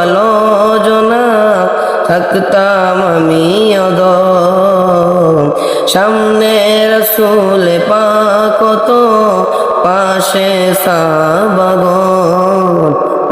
আলোচনা থাকতাম আমি অদ সামনে রসুল পাকত পাশে সাবাগন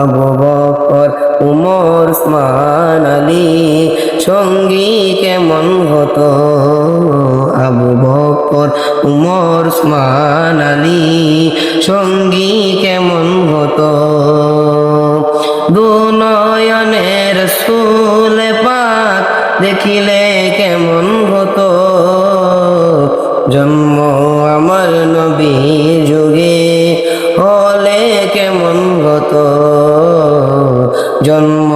আবু বকর, উমর, উসমান, আলী, সঙ্গী কেমন হতো? আবু বকর, উমর, উসমান, আলী, সঙ্গী কেমন হতো? দেখিলে কেমন হতো? জন্ম আমার নবী যুগে হলে কেমন হতো? জন্ম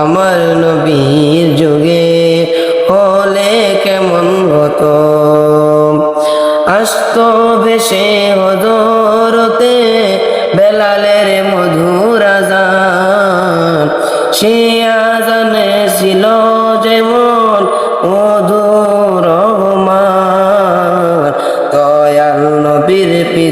আমার নবীর যুগে হলে কেমন হতো? আস্ত ভেসে হজরতে বেলালের মধুর সে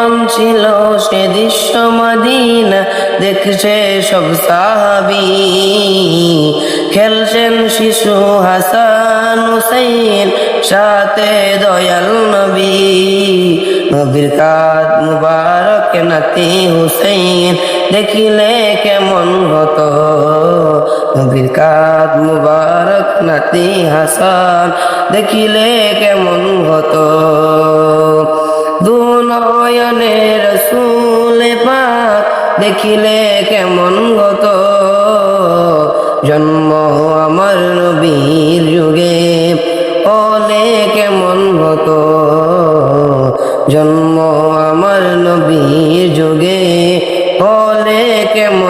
কেমন ছিল সে দৃশ্য মদিনা, দেখছে সব সাহাবি। খেলছেন শিশু হাসান হুসাইন, সাথে দয়াল নবী। নবীর কাদ মুবারক নাতি হুসাইন, দেখিলে কেমন হতো। নবীর কাদ মুবারক নাতি হাসান, দেখিলে কেমন হতো। দুনয়নের রসুলে পাক দেখিলে কেমন গত? জন্ম আমার নবীর যুগে অলে কেমন গত? জন্ম আমার নবীর যুগে অলে কেমন